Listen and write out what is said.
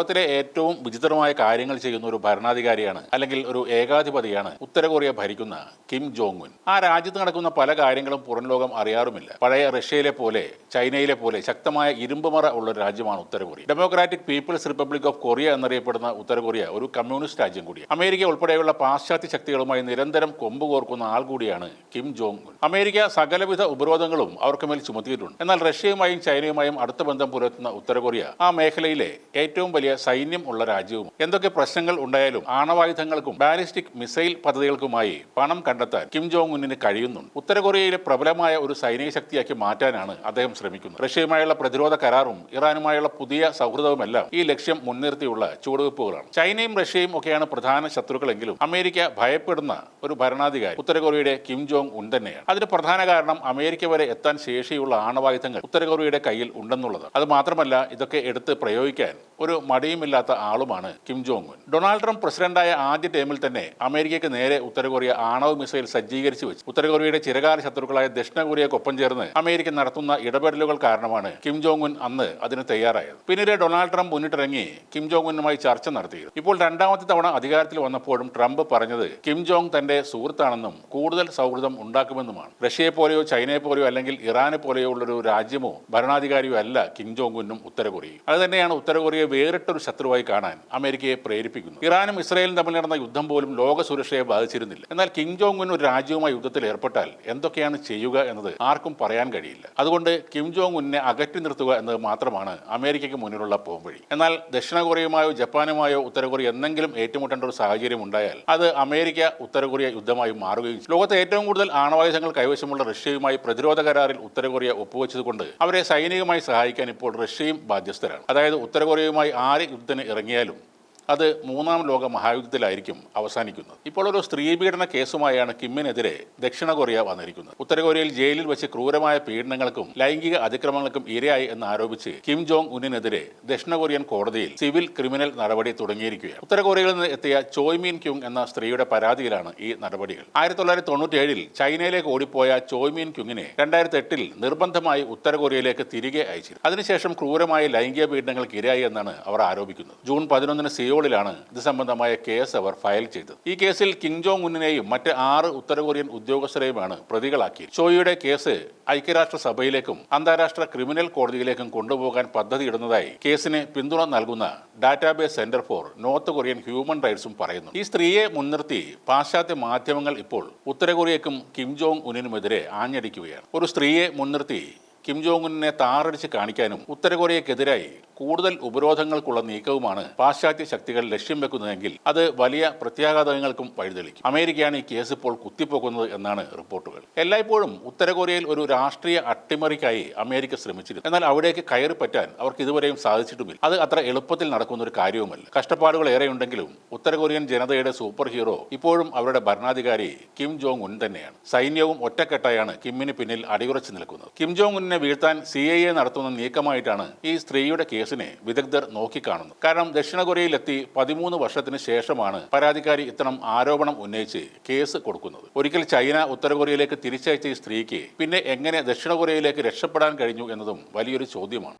ലോകത്തിലെ ഏറ്റവും വിചിത്രമായ കാര്യങ്ങൾ ചെയ്യുന്ന ഒരു ഭരണാധികാരിയാണ് അല്ലെങ്കിൽ ഒരു ഏകാധിപതിയാണ് ഉത്തര കൊറിയ ഭരിക്കുന്ന കിം ജോങ് ഉൻ ആ രാജ്യത്ത് നടക്കുന്ന പല കാര്യങ്ങളും പുറം ലോകം അറിയാറുമില്ല. പഴയ റഷ്യയിലെ പോലെ ചൈനയിലെ പോലെ ശക്തമായ ഇരുമ്പുമറ ഉള്ള ഒരു രാജ്യമാണ് ഉത്തര Korea. Democratic people's republic of Korea എന്നറിയപ്പെടുന്ന ഉത്തര കൊറിയ ഒരു കമ്മ്യൂണിസ്റ്റ് രാജ്യം കൂടിയാണ്. അമേരിക്ക ഉൾപ്പെടെയുള്ള പാശ്ചാത്യ ശക്തികളുമായി നിരന്തരം കൊമ്പ് കോർക്കുന്ന ആൾ കൂടിയാണ് കിം ജോങ് ഉൻ അമേരിക്ക സകലവിധ ഉപരോധങ്ങളും അവർക്ക് മേൽ ചുമത്തിയിട്ടുണ്ട്. എന്നാൽ റഷ്യയുമായും ചൈനയുമായും അടുത്ത ബന്ധം പുലർത്തുന്ന ഉത്തര കൊറിയ ആ മേഖലയിലെ ഏറ്റവും വലിയ സൈന്യം ഉള്ള രാജ്യവും. എന്തൊക്കെ പ്രശ്നങ്ങൾ ഉണ്ടായാലും ആണവായുധങ്ങൾക്കും ബാലിസ്റ്റിക് മിസൈൽ പദ്ധതികൾക്കുമായി പണം കണ്ടെത്താൻ കിം ജോങ് ഉന്നിന് കഴിയുന്നുണ്ട്. ഉത്തര കൊറിയയിലെ പ്രബലമായ ഒരു സൈനിക ശക്തിയാക്കി മാറ്റാനാണ് അദ്ദേഹം ശ്രമിക്കുന്നത്. റഷ്യയുമായുള്ള പ്രതിരോധ കരാറും ഇറാനുമായുള്ള പുതിയ സൗഹൃദവുമെല്ലാം ഈ ലക്ഷ്യം മുൻനിർത്തിയുള്ള ചുവടുവെപ്പുകളാണ് ചൈനയും റഷ്യയും ഒക്കെയാണ് പ്രധാന ശത്രുക്കളെങ്കിലും അമേരിക്ക ഭയപ്പെടുന്ന ഒരു ഭരണാധികാരി ഉത്തര കൊറിയയുടെ കിം ജോങ് ഉൻ തന്നെയാണ്. അതിന് പ്രധാന കാരണം അമേരിക്ക വരെ എത്താൻ ശേഷിയുള്ള ആണവായുധങ്ങൾ ഉത്തര കൊറിയയുടെ കയ്യിൽ ഉണ്ടെന്നുള്ളത് അത് മാത്രമല്ല ഇതൊക്കെ എടുത്ത് പ്രയോഗിക്കാൻ ഒരു മടിയുമില്ലാത്ത ആളുമാണ് Kim Jong Un Donald Trump പ്രസിഡന്റായ ആദ്യ ടൈമിൽ തന്നെ അമേരിക്കയ്ക്ക് നേരെ ഉത്തര കൊറിയ ആണവ മിസൈൽ സജ്ജീകരിച്ചു വെച്ചു. ഉത്തര കൊറിയയുടെ ചിരകാല ശത്രുക്കളായ ദക്ഷിണ കൊറിയക്കൊപ്പം ചേർന്ന് അമേരിക്ക നടത്തുന്ന ഇടപെടലുകൾ കാരണമാണ് കിം ജോങ് ഉൻ അന്ന് അതിന് തയ്യാറായത്. പിന്നീട് ഡൊണാൾഡ് ട്രംപ് മുന്നിട്ടിറങ്ങി കിം ജോങ് ഉന്നുമായി ചർച്ച നടത്തി ഇപ്പോൾ രണ്ടാമത്തെ തവണ അധികാരത്തിൽ വന്നപ്പോഴും ട്രംപ് പറഞ്ഞത് കിം ജോങ് തന്റെ സുഹൃത്താണെന്നും കൂടുതൽ സൗഹൃദം ഉണ്ടാക്കുമെന്നുമാണ്. റഷ്യയെ പോലെയോ ചൈനയെ പോലെയോ അല്ലെങ്കിൽ ഇറാനെ പോലെയോ ഉള്ളൊരു രാജ്യമോ ഭരണാധികാരിയോ അല്ല കിം ജോങ് ഉന്നും ഉത്തര കൊറിയയും അത് തന്നെയാണ് ഉത്തര കൊറിയയെ വേറിട്ടൊരു ശത്രുവായി കാണാൻ അമേരിക്കയെ പ്രേരിപ്പിക്കുന്നു. ഇറാനും ഇസ്രായേലും തമ്മിൽ നടന്ന യുദ്ധം പോലും ലോക സുരക്ഷയെ ബാധിച്ചിരുന്നില്ല. എന്നാൽ കിം ജോങ് ഉൻ ഒരു രാജ്യവുമായി യുദ്ധത്തിൽ ഏർപ്പെട്ടാൽ എന്തൊക്കെയാണ് ചെയ്യുക എന്നത് ആർക്കും പറയാൻ കഴിയില്ല. അതുകൊണ്ട് കിം ജോങ് ഉന്നെ അകറ്റി നിർത്തുക എന്നത് മാത്രമാണ് അമേരിക്കയ്ക്ക് മുന്നിലുള്ള പോംവഴി. എന്നാൽ ദക്ഷിണ കൊറിയയുമായോ ജപ്പാനുമായോ ഉത്തരകൊറിയ എന്തെങ്കിലും ഏറ്റുമുട്ടേണ്ട ഒരു സാഹചര്യം ഉണ്ടായാൽ അത് അമേരിക്ക ഉത്തരകൊറിയ യുദ്ധമായി മാറുകയും ലോകത്തെ ഏറ്റവും കൂടുതൽ ആണവായുധങ്ങൾ കൈവശമുള്ള റഷ്യയുമായി പ്രതിരോധ കരാറിൽ ഉത്തരകൊറിയ ഒപ്പുവെച്ചതുകൊണ്ട് അവരെ സൈനികമായി സഹായിക്കാൻ ഇപ്പോൾ റഷ്യയും ബാധ്യസ്ഥരാണ്. അതായത് ഉത്തര കൊറിയയുമായി ആര് യുദ്ധത്തിന് ഇറങ്ങിയാലും അത് മൂന്നാം ലോക മഹായുദ്ധത്തിലായിരിക്കും അവസാനിക്കുന്നത്. ഇപ്പോൾ ഒരു സ്ത്രീപീഡന കേസുമായാണ് കിമ്മിനെതിരെ ദക്ഷിണ കൊറിയ വന്നിരിക്കുന്നത്. ഉത്തര കൊറിയയിൽ ജയിലിൽ വെച്ച് ക്രൂരമായ പീഡനങ്ങൾക്കും ലൈംഗിക അതിക്രമങ്ങൾക്കും ഇരയായി എന്ന് ആരോപിച്ച് കിം ജോങ് ഉന്നിനെതിരെ ദക്ഷിണ കൊറിയൻ കോടതിയിൽ സിവിൽ ക്രിമിനൽ നടപടി തുടങ്ങിയിരിക്കുകയാണ്. ഉത്തര കൊറിയയിൽ നിന്ന് എത്തിയ ചോയ് മീൻ ക്യുങ് എന്ന സ്ത്രീയുടെ പരാതിയിലാണ് ഈ നടപടികൾ. ആയിരത്തി തൊള്ളായിരത്തി തൊണ്ണൂറ്റി ഏഴിൽ ചൈനയിലേക്ക് ഓടിപ്പോയ ചോയ് മീൻ ക്യുങ്ങിനെ രണ്ടായിരത്തി എട്ടിൽ നിർബന്ധമായി ഉത്തര കൊറിയയിലേക്ക് തിരികെ അയച്ചിരുന്നു. അതിനുശേഷം ക്രൂരമായ ലൈംഗിക പീഡനങ്ങൾക്ക് ഇരയായി എന്നാണ് അവർ ആരോപിക്കുന്നത്. ജൂൺ പതിനൊന്നിന് സിയോളിലാണ് ഇത് സംബന്ധമായ കേസ് അവർ ഫയൽ ചെയ്തത്. ഈ കേസിൽ കിം ജോങ് ഉന്നിനെയും മറ്റ് ആറ് ഉത്തര കൊറിയൻ ഉദ്യോഗസ്ഥരെയുമാണ് പ്രതികളാക്കി ചോയിയുടെ കേസ് ഐക്യരാഷ്ട്രസഭയിലേക്കും അന്താരാഷ്ട്ര ക്രിമിനൽ കോടതിയിലേക്കും കൊണ്ടുപോകാൻ പദ്ധതിയിടുന്നതായി കേസിന് പിന്തുണ നൽകുന്ന database centre for North Korean human റൈറ്റ്സും പറയുന്നു. ഈ സ്ത്രീയെ മുൻനിർത്തി പാശ്ചാത്യ മാധ്യമങ്ങൾ ഇപ്പോൾ ഉത്തര കൊറിയക്കും കിം ജോങ് ഉന്നിനുമെതിരെ ആഞ്ഞടിക്കുകയാണ്. ഒരു സ്ത്രീയെ മുൻനിർത്തി കിം ജോങ് ഉന്നിനെ താറടിച്ച് കാണിക്കാനും ഉത്തര കൊറിയക്കെതിരായി കൂടുതൽ ഉപരോധങ്ങൾക്കുള്ള നീക്കവുമാണ് പാശ്ചാത്യ ശക്തികൾ ലക്ഷ്യം വെക്കുന്നതെങ്കിൽ അത് വലിയ പ്രത്യാഘാതങ്ങൾക്കും വഴിതെളിക്കും. അമേരിക്കയാണ് ഈ കേസ് ഇപ്പോൾ കുത്തിപ്പോക്കുന്നത് എന്നാണ് റിപ്പോർട്ടുകൾ. എല്ലായ്പ്പോഴും ഉത്തര കൊറിയയിൽ ഒരു രാഷ്ട്രീയ അട്ടിമറിക്കായി അമേരിക്ക ശ്രമിച്ചിരുന്നു. എന്നാൽ അവിടേക്ക് കയറി പറ്റാൻ അവർക്ക് ഇതുവരെയും സാധിച്ചിട്ടുമില്ല. അത് അത്ര എളുപ്പത്തിൽ നടക്കുന്ന ഒരു കാര്യവുമല്ല. കഷ്ടപ്പാടുകൾ ഏറെയുണ്ടെങ്കിലും ഉത്തര കൊറിയൻ ജനതയുടെ സൂപ്പർ ഹീറോ ഇപ്പോഴും അവരുടെ ഭരണാധികാരി കിം ജോങ് ഉൻ തന്നെയാണ്. സൈന്യവും ഒറ്റക്കെട്ടായാണ് കിമ്മിന് പിന്നിൽ അടിയുറച്ചു നിൽക്കുന്നത്. കിം ജോങ് ഉന്നിനെ വീഴ്ത്താൻ സി നടത്തുന്ന നീക്കമായിട്ടാണ് ഈ സ്ത്രീയുടെ കേസിനെ വിദഗ്ധർ നോക്കിക്കാണുന്നു. കാരണം ദക്ഷിണ കൊറിയയിലെത്തി പതിമൂന്ന് വർഷത്തിന് ശേഷമാണ് പരാതിക്കാരി ഇത്തരം ആരോപണം ഉന്നയിച്ച് കേസ് കൊടുക്കുന്നത്. ഒരിക്കൽ ചൈന ഉത്തര കൊറിയയിലേക്ക് തിരിച്ചയച്ച ഈ സ്ത്രീക്ക് പിന്നെ എങ്ങനെ ദക്ഷിണ കൊറിയയിലേക്ക് രക്ഷപ്പെടാൻ കഴിഞ്ഞു എന്നതും വലിയൊരു ചോദ്യമാണ്.